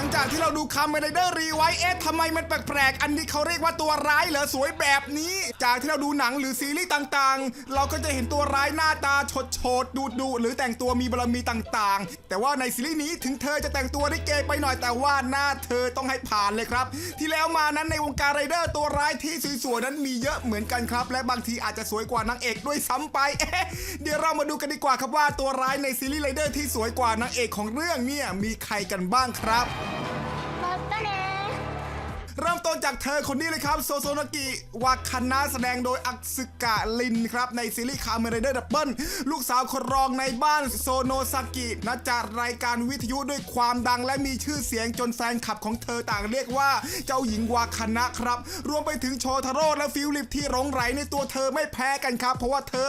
ลังจากที่เราดูคำเมนเดอร์รีไว้เอ๊ะทำไมมันแปลกๆ อันนี้เขาเรียกว่าตัวร้ายเหรอสวยแบบนี้ จากที่เราดูหนังหรือซีรีส์ต่างๆ เราก็จะเห็นตัวร้ายหน้าตาโฉดโฉดดูดูหรือแต่งตัวมีบารมีต่างๆ แต่ว่าในซีรีส์นี้ถึงเธอจะแต่งตัวได้เก๋ไปหน่อยแต่ว่าหน้าเธอต้องให้ผ่านเลยครับ ที่แล้วมานั้นในวงการไรเดอร์ตัวร้ายที่สวยๆนั้นมีเยอะเหมือนกันครับ และบางทีอาจจะสวยกว่านางเอกด้วยซ้ำไปเอ๊ะเดี๋ยวเรามาดูกันดีกว่าครับว่าตัวร้ายในซีรีส์ไรเดอร์ที่สวยกว่านางเอกของเรื่องเนี่ยมีใครกันบ้างครับ จากเธอคนนี้เลยครับโซโซนากิวาคานะแสดงโดยอักสึกะลินครับในซีรีส์คาเมเรเดอร์ดับเบิลลูกสาวคนรองในบ้านโซโนซากินักจัดรายการวิทยุด้วยความดังและมีชื่อเสียงจนแฟนคลับของเธอต่างเรียกว่าเจ้าหญิงวาคานะครับ รวมไปถึงโชทาโร่และฟิลิปที่หลงไหลในตัวเธอไม่แพ้กันครับ เพราะว่าเธอ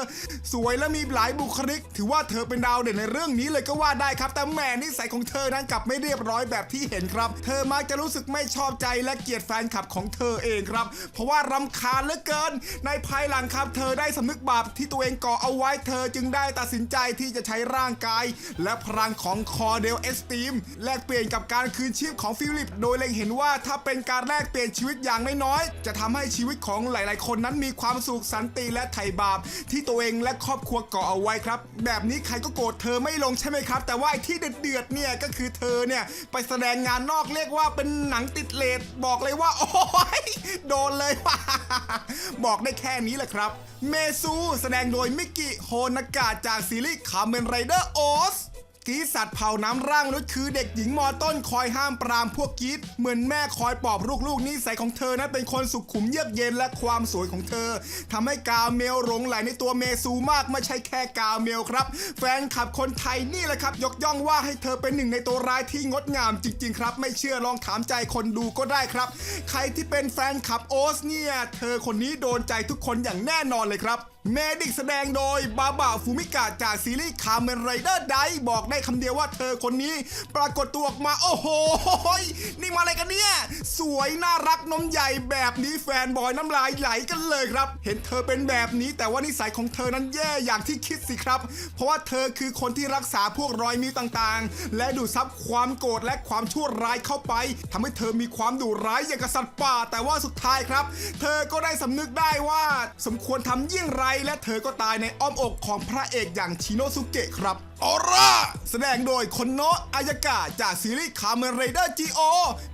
สวยและมีหลายบุคลิก ถือว่าเธอเป็นดาวเด่นในเรื่องนี้เลยก็ว่าได้ครับ แต่แหมนิสัยของเธอนั้นกลับไม่เรียบร้อยแบบที่เห็นครับ เธอมักจะรู้สึกไม่ชอบใจและเกลียดแฟนคลับของเธอเองครับ เพราะว่ารำคาญเหลือเกิน ในภายหลังครับเธอได้สำนึกบาปที่ตัวเองก่อเอาไว้เธอจึงได้ตัดสินใจที่จะใช้ร่างกาย และพลังของคอเดลเอสตีมแลกเปลี่ยนกับการคืนชีพของฟิลิป โดยเล็งเห็นว่าถ้าเป็นการแลกเปลี่ยนชีวิตอย่างน้อยๆจะทำให้ชีวิตของหลาย ๆ คนนั้นมีความสุขสันติและไถ่บาป ที่ตัวเองและครอบครัวก่อเอาไว้ครับ แบบนี้ใครก็โกรธเธอไม่ลงใช่ไหมครับ แต่ว่าที่เดือดๆเนี่ยก็คือเธอเนี่ยไปแสดงงานนอกเรียกว่าเป็นหนังติดเลทบอกเลยว่าโอ้ยโดนเลยบอกได้แค่นี้แหละครับ เมซูแสดงโดยมิกิโฮนากาจากซีรีส์คาเมนไรเดอร์โอส กีสัตว์เผาน้ำร่างนุษย์คือเด็กหญิงมอต้นคอยห้ามปรามพวกกีดเหมือนแม่คอยปลอบลูกๆนิสัยของเธอนั้นเป็นคนสุขุมเยือกเย็นและความสวยของเธอทำให้กาเมลหลงไหลในตัวเมซูมากไม่ใช่แค่กาเมลครับ แฟนคลับคนไทยนี่แหละครับ ยกย่องว่าให้เธอเป็นหนึ่งในตัวร้ายที่งดงามจริง ๆ ครับ ไม่เชื่อลองถามใจคนดูก็ได้ครับ ใครที่เป็นแฟนคลับโอสเนี่ยเธอคนนี้โดนใจทุกคนอย่างแน่นอนเลยครับ เมดิกแสดงโดยบาบาฟูมิกะจากซีรีส์คาเมนไรเดอร์ไดบอกได้คำเดียวว่าเธอคนนี้ ปรากฏตัวออกมา โอ้โห นี่มาอะไรกันเนี่ย สวยน่ารักนมใหญ่แบบนี้แฟนบอยน้ำลายไหลกันเลยครับ เห็นเธอเป็นแบบนี้ แต่ว่านิสัยของเธอนั้นแย่อย่างที่คิดสิครับ เพราะว่าเธอคือคนที่รักษาพวกรอยนิ้วต่างๆ และดูดซับความโกรธและความชั่วร้ายเข้าไปทำให้เธอมีความดุร้ายอย่างกับสัตว์ป่า แต่ว่าสุดท้ายครับ เธอก็ได้สำนึกได้ว่า สมควรทำเยี่ยงไรและเธอก็ตายในอ้อมอกของพระเอกอย่างชิโนสุเกะครับ ออร่าแสดงโดยคนโนะอายากะจากซีรีส์คาเมนไรเดอร์จีโอ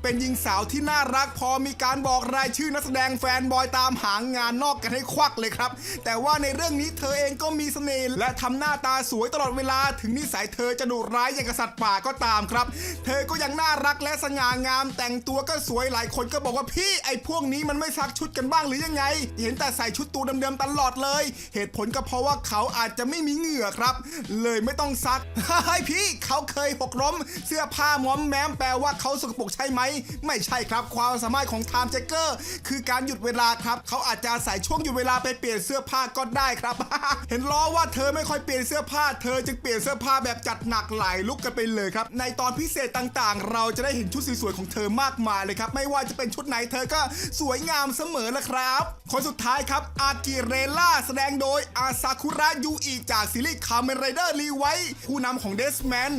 เป็นหญิงสาวที่น่ารักพอมีการบอกรายชื่อนักแสดงแฟนบอยตามหางานนอกกันให้ควักเลยครับ แต่ว่าในเรื่องนี้เธอเองก็มีเสน่ห์และทำหน้าตาสวยตลอดเวลาถึงนิสัยเธอจะดุร้ายอย่างกับสัตว์ป่าก็ตามครับ เธอก็ยังน่ารักและสง่างาม แต่งตัวก็สวยหลายคนก็บอกว่าพี่ไอ้พวกนี้มันไม่ซักชุดกันบ้างหรือยังไง เห็นแต่ใส่ชุดตัวเดิมๆตลอดเลย เหตุผลก็เพราะว่าเขาอาจจะไม่มีเหงื่อครับ เลยไม่ต้องซักเฮ้ยพี่เขาเคยหกล้ม เสื้อผ้าม้อมแม้มแปลว่าเขาสกปรกใช่ไหม ไม่ใช่ครับความสามารถของไทม์เจเกอร์คือการหยุดเวลาครับ เขาอาจจะใส่ช่วงหยุดเวลาไปเปลี่ยนเสื้อผ้าก็ได้ครับ เห็นล้อว่าเธอไม่ค่อยเปลี่ยนเสื้อผ้า เธอจึงเปลี่ยนเสื้อผ้าแบบจัดหนักหลายลุกกันไปเลยครับ ในตอนพิเศษต่างๆ เราจะได้เห็นชุดสวยๆของเธอมากมายเลยครับ ไม่ว่าจะเป็นชุดไหนเธอก็สวยงามเสมอละครับ คนสุดท้ายครับอากิเรล่าแสดงโดยอาซาคุระยูอิจากซีรีส์คาเมนไรเดอร์รีไวผู้นำของเดสแมน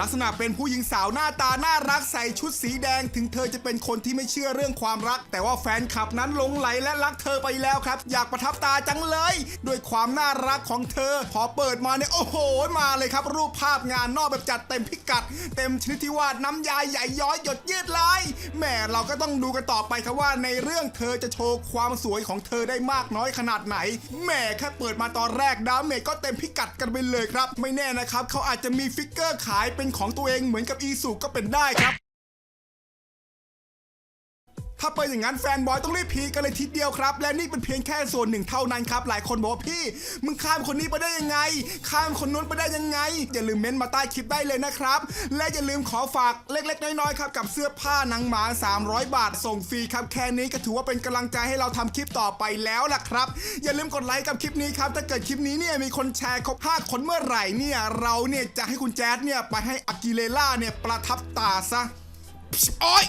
ลักษณะเป็นผู้หญิงสาวหน้าตาน่ารักใส่ชุดสีแดง ถึงเธอจะเป็นคนที่ไม่เชื่อเรื่องความรัก แต่ว่าแฟนคลับนั้นหลงไหลและรักเธอไปแล้วครับ อยากประทับตาจังเลย ด้วยความน่ารักของเธอ พอเปิดมาเนี่ยโอ้โห มาเลยครับ รูปภาพงานนอกแบบจัดเต็มพิกัด เต็มชนิดที่ว่าน้ำยาใหญ่ย้อยหยดยืดลายแหมเราก็ต้องดูกันต่อไปครับว่าในเรื่องเธอจะโชว์ความสวยของเธอได้มากน้อยขนาดไหนแหมแค่เปิดมาตอนแรกดาเมจก็เต็มพิกัดกันไปเลยครับ ไม่แน่นะครับครับเขาอาจจะมีฟิกเกอร์ขายเป็นของตัวเองเหมือนกับอีสุก็เป็นได้ครับ ถ้าเป็นอย่างนั้นแฟนบอยต้องรีบพีกันเลยทีเดียวครับ และนี่เป็นเพียงแค่ส่วนหนึ่งเท่านั้นครับ หลายคนบอกว่าพี่ มึงข้ามคนนี้ไปได้ยังไง ข้ามคนนู้นไปได้ยังไง อย่าลืมเม้นต์มาใต้คลิปได้เลยนะครับ และอย่าลืมขอฝากเล็กๆ น้อยๆครับกับเสื้อผ้าหนังหมา 300 บาทส่งฟรีครับแค่นี้ก็ถือว่าเป็นกำลังใจให้เราทำคลิปต่อไปแล้วล่ะครับ อย่าลืมกดไลค์กับคลิปนี้ครับถ้าเกิดคลิปนี้เนี่ยมีคนแชร์ครบ5คนเมื่อไหร่เนี่ยเราเนี่ยจะให้คุณแจ๊ดเนี่ยไปให้อากิเลล่าเนี่ยประทับตาซะโอ๊ย